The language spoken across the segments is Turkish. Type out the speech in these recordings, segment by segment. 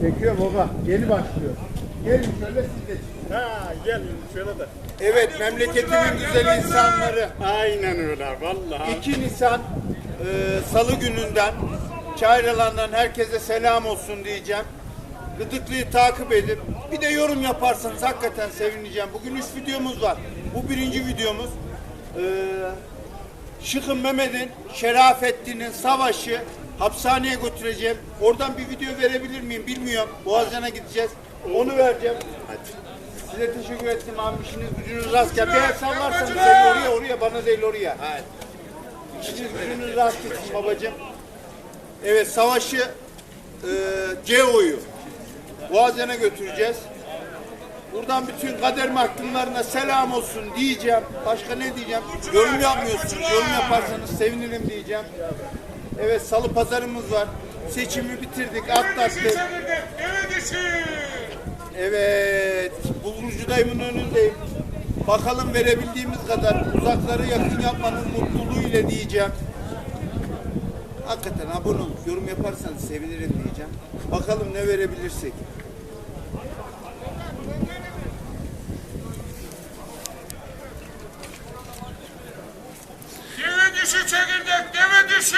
Çekiyor baba. Yeni başlıyor. Gelin şöyle siz de çıkın. Ha gel şöyle de. Evet memleketimin güzel insanları. Aynen öyle vallahi. 2 Nisan e, Salı gününden Çayralan'dan herkese selam olsun diyeceğim. Gıdıklı'yı takip edip bir de yorum yaparsanız hakikaten sevineceğim. Bugün 3 videomuz var. Bu birinci videomuz. E, Şıkın Mehmet'in, Şerafettin'in savaşı hapishaneye götüreceğim. Oradan bir video verebilir miyim bilmiyorum. Boğaziyan'a gideceğiz. Onu vereceğim. Size teşekkür ettim abi. İşiniz gücünüz rast gelsin. Bir el sallarsanız beni oraya oraya bana değil oraya. Evet. İşiniz gücünüz rast gitsin babacığım. Evet savaşı e, CEO'yu Boğaziyan'a götüreceğiz. Buradan bütün kader mahkumlarına selam olsun diyeceğim. Başka ne diyeceğim? Yorum yapmıyorsunuz. Yorum yaparsanız sevinirim diyeceğim. Evet salı pazarımız var. Seçimi bitirdik, atlattık. Evet, bulgurucu dayımın önündeyim. Bakalım verebildiğimiz kadar uzakları yakın yapmanın mutluluğu ile diyeceğim. Hakikaten abone olun, yorum yaparsanız sevinirim diyeceğim. Bakalım ne verebilirsek. Deve dişi çekirdek, deve dişi.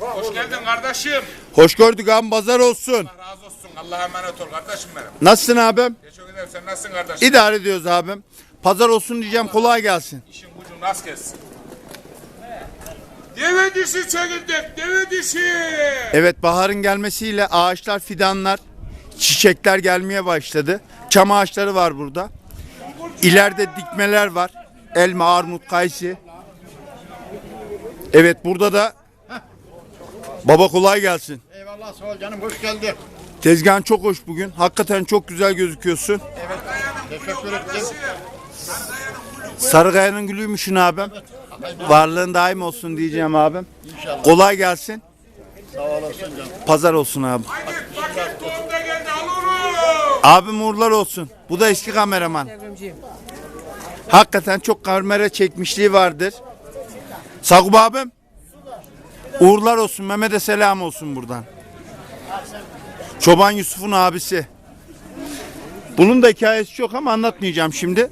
Hoş geldin kardeşim. Hoş gördük abi, pazar olsun. Allah razı olsun. Allah'a emanet ol kardeşim benim. Nasılsın abim? Teşekkür ederim. Sen nasılsın kardeşim? İdare ediyoruz abim. Pazar olsun diyeceğim, kolay gelsin. İşin gücün nasıl gelsin? Deve dişi çekirdek, deve dişi. Evet baharın gelmesiyle ağaçlar, fidanlar, çiçekler gelmeye başladı. Çam ağaçları var burada. İleride dikmeler var. Elma, armut, kayısı. Evet burada da Baba kolay gelsin. Eyvallah sağ ol canım hoş geldin. Tezgahın çok hoş bugün. Hakikaten çok güzel gözüküyorsun. Teşekkür ettim. Sarıkaya'nın gülüymüşsün abim. Varlığın daim olsun diyeceğim abim. Kolay gelsin. Sağ olasın canım. Pazar olsun abi. Hadi paket tohumda geldi alırım. Abim uğurlar olsun. Bu da eski kameraman. Hakikaten çok kamera çekmişliği vardır. Sagup abim. Uğurlar olsun. Mehmet'e selam olsun buradan. Çoban Yusuf'un abisi. Bunun da hikayesi çok ama anlatmayacağım şimdi.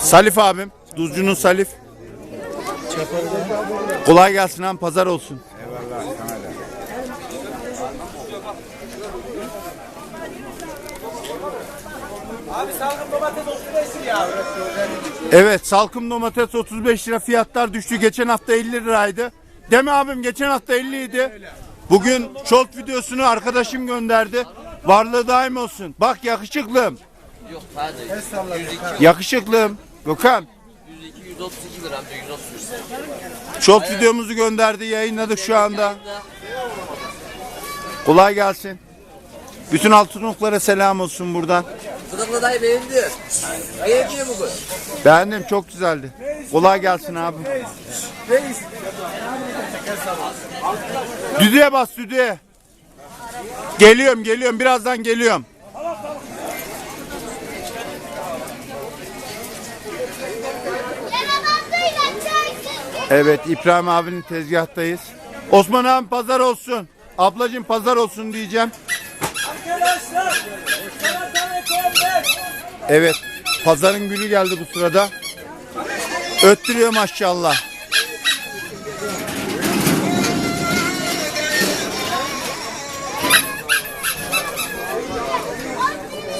Salif abim. Duzcu'nun Salif. Kolay gelsin abi pazar olsun. Evet salkım domates 35 lira fiyatlar düştü. Geçen hafta 50 liraydı. Değil mi abim? Geçen hafta 50 idi. Bugün short videosunu arkadaşım gönderdi. Varlığı daim olsun. Bak yakışıklım. Yok 102, Yakışıklım. Gökhan. 102, 132 lira amca 130 Short videomuzu gönderdi. Yayınladık şu anda. Kolay gelsin. Bütün altınoklara selam olsun buradan. Fıdıklı dayı beğendi. Beğendi bugün. Beğendim çok güzeldi. Kolay gelsin abi. Düdüğe bas düdüğe. Geliyorum geliyorum birazdan geliyorum. Evet İbrahim abinin tezgahtayız. Osman abi pazar olsun. Ablacığım pazar olsun diyeceğim. Evet. Pazarın günü geldi bu sırada. Öttürüyor maşallah.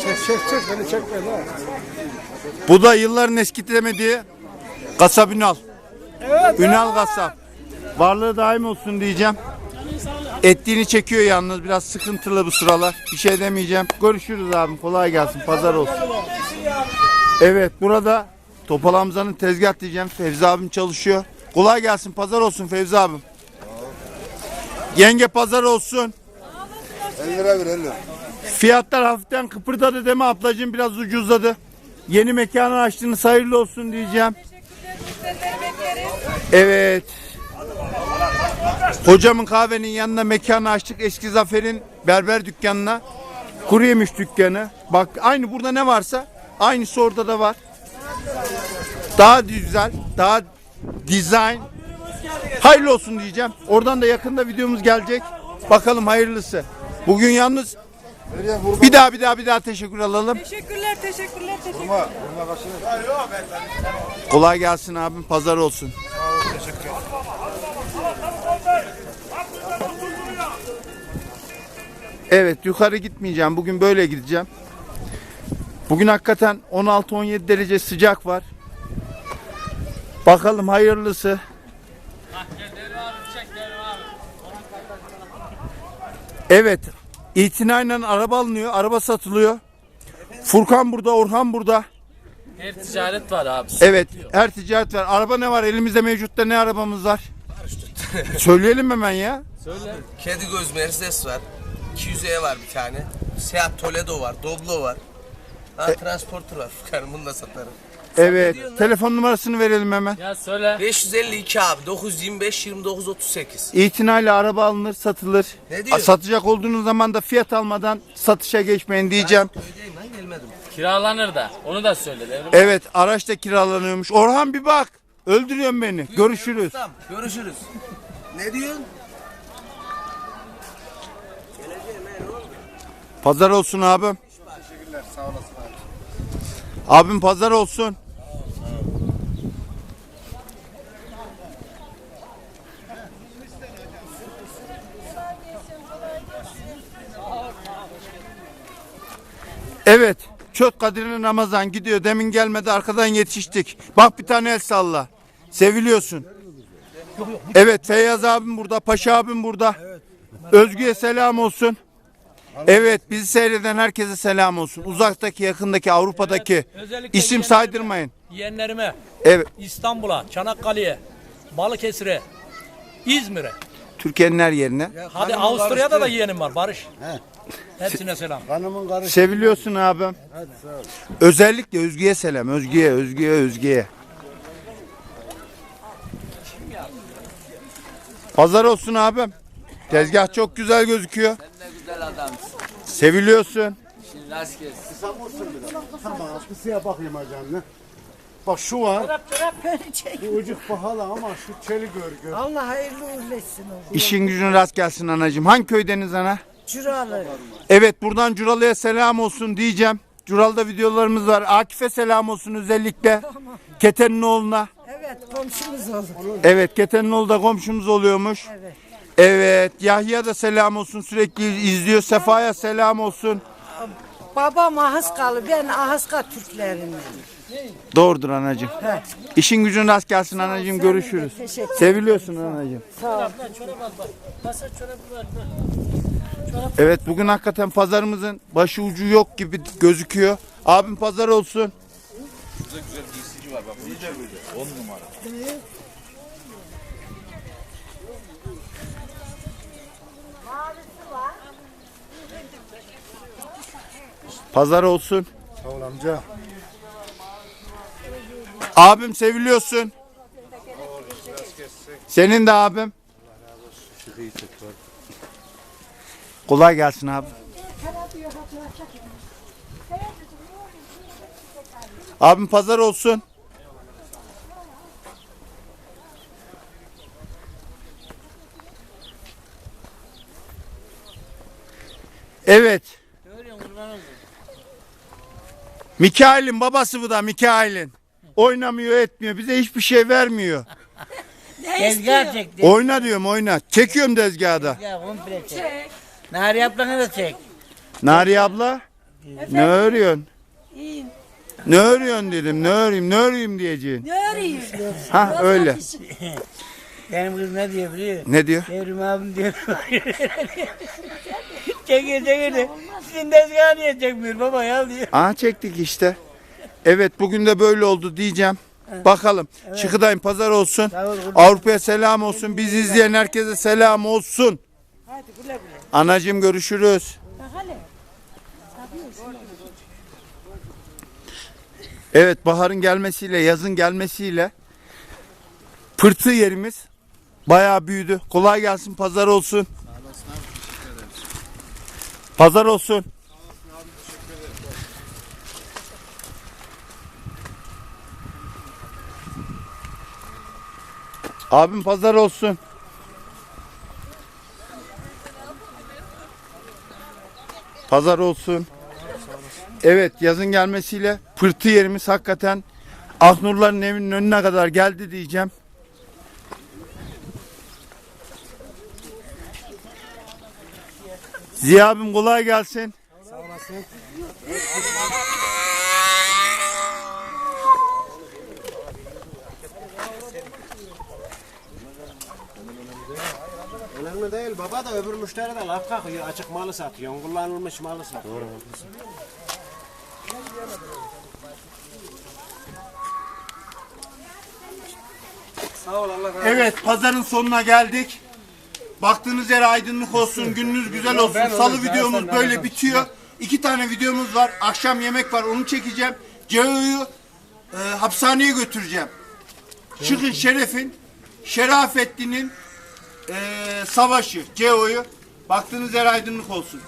Çek çek çek beni çekme lan. Bu da yılların eskitemediği kasap Ünal. Ünal kasap. Varlığı daim olsun diyeceğim. Ettiğini çekiyor yalnız biraz sıkıntılı bu sıralar. Bir şey demeyeceğim. Görüşürüz abim. Kolay gelsin. Pazar olsun. Evet burada Topal Hamza'nın tezgah diyeceğim. Fevzi abim çalışıyor. Kolay gelsin. Pazar olsun Fevzi abim. Yenge pazar olsun. 50 lira ver 50. Fiyatlar hafiften kıpırdadı değil mi ablacığım? Biraz ucuzladı. Yeni mekanı açtığınız hayırlı olsun diyeceğim. Evet. Hocamın kahvenin yanına mekanı açtık. Eski Zafer'in berber dükkanına. Kuru yemiş dükkanı. Bak aynı burada ne varsa aynısı orada da var. Daha güzel, daha dizayn. Hayırlı olsun diyeceğim. Oradan da yakında videomuz gelecek. Bakalım hayırlısı. Bugün yalnız bir daha bir daha bir daha teşekkür alalım. Teşekkürler, teşekkürler, teşekkürler. Kolay gelsin abim. Pazar olsun. Evet yukarı gitmeyeceğim. Bugün böyle gideceğim. Bugün hakikaten 16-17 derece sıcak var. Bakalım hayırlısı. Evet. İtinayla araba alınıyor. Araba satılıyor. Furkan burada, Orhan burada. Her ticaret var abi. Evet, her ticaret var. Araba ne var? Elimizde mevcutta ne arabamız var? Söyleyelim hemen ya. Kedi göz Mercedes var. 200'e var bir tane. Seat Toledo var. Doblo var. Ha, transporter var. Furkan'ım bunu da satarım. Evet, telefon numarasını verelim hemen. Ya söyle. 552 abi. 925 29 38. İtinayla araba alınır, satılır. Ne diyor? Satacak olduğunuz zaman da fiyat almadan satışa geçmeyin diyeceğim. Köydeyim lan gelmedim. Kiralanır da. Onu da söyle. devrim. Evet, araç da kiralanıyormuş. Orhan bir bak. Öldürüyorsun beni. Görüşürüz. Tamam görüşürüz. Ne diyorsun? Pazar olsun abim. Teşekkürler, sağ olasın abi. Abim pazar olsun. Evet. Çöt Kadir'in Ramazan gidiyor. Demin gelmedi arkadan yetiştik. Bak bir tane el salla. Seviliyorsun. Evet Feyyaz abim burada. Paşa abim burada. Özgü'ye selam olsun. Evet bizi seyreden herkese selam olsun. Uzaktaki, yakındaki, Avrupa'daki Özellikle isim yeğenlerime- saydırmayın. Yeğenlerime Evet İstanbul'a, Çanakkale'ye, Balıkesir'e, İzmir'e. Türkiye'nin her yerine. Hadi Avusturya'da da yeğenim var Barış. Hepsine selam. Hanımın karışı. Seviliyorsun abim. Özellikle Özgü'ye selam. Özgü'ye, Özgü'ye, Özgü'ye. Pazar olsun abim. Tezgah çok güzel gözüküyor. Adamsın. Seviliyorsun. Şimdi rast gelsin. Tamam kısaya bakayım hocam. Bak şu var. Bu ucuk pahalı ama şu çeli gör gör. Allah hayırlı uğurlu etsin oğlum. İşin gücün rast gelsin anacığım. Hangi köydeniz ana? Curalı. Evet buradan Curalı'ya selam olsun diyeceğim. Cural'da videolarımız var. Akif'e selam olsun özellikle. Keten'in oğluna. Evet komşumuz olur. Evet Keten'in oğlu da komşumuz oluyormuş. Evet. Evet Yahya da selam olsun sürekli izliyor. Sefa'ya selam olsun. Babam Ahıskalı, ben Ahıska Türklerinden. Doğrudur anacığım. He. İşin gücün rast gelsin anacığım görüşürüz. Teşekkür Seviliyorsun anacığım. Sağ ol. Evet bugün hakikaten pazarımızın başı ucu yok gibi gözüküyor. Abim pazar olsun. Pazar olsun. Sağ ol amca. Abim seviliyorsun. Senin de abim. Kolay gelsin abi. Abim pazar olsun. Evet. Mikail'in babası bu da Mikail'in. Oynamıyor etmiyor. Bize hiçbir şey vermiyor. Tezgah çek. Oyna diyorum oyna. Çekiyorum tezgahda. Ya komple çek. Nari ablanı da çek. Nari abla. Ne örüyorsun? Ne örüyorsun dedim. Ne öreyim? Ne öreyim diyeceğim. Ne arayayım? Ha öyle. Benim kız ne diyor biliyor musun? Ne diyor? Devrim abim diyor. çekiyor çekiyor. Sizin tezgahı niye çekmiyor baba ya diyor. Aa çektik işte. Evet bugün de böyle oldu diyeceğim. Bakalım. Çıkıdayım pazar olsun. Avrupa'ya selam olsun. Bizi izleyen herkese selam olsun. Anacığım görüşürüz. Evet baharın gelmesiyle yazın gelmesiyle pırtı yerimiz bayağı büyüdü. Kolay gelsin pazar olsun. Pazar olsun. Abim pazar olsun. Pazar olsun. Evet yazın gelmesiyle pırtı yerimiz hakikaten Ahnurların evinin önüne kadar geldi diyeceğim. Ziya abim kolay gelsin. Önemli değil baba da öbür müşteri de laf kalkıyor. Açık malı satıyor. Kullanılmış malı satıyor. Evet pazarın sonuna geldik. Baktığınız yer aydınlık olsun, gününüz güzel olsun. Salı videomuz böyle bitiyor. İki tane videomuz var. Akşam yemek var onu çekeceğim. Ceo'yu e, hapishaneye götüreceğim. Çıkın Şeref'in, Şerafettin'in e, savaşı, Ceo'yu. Baktığınız yer aydınlık olsun.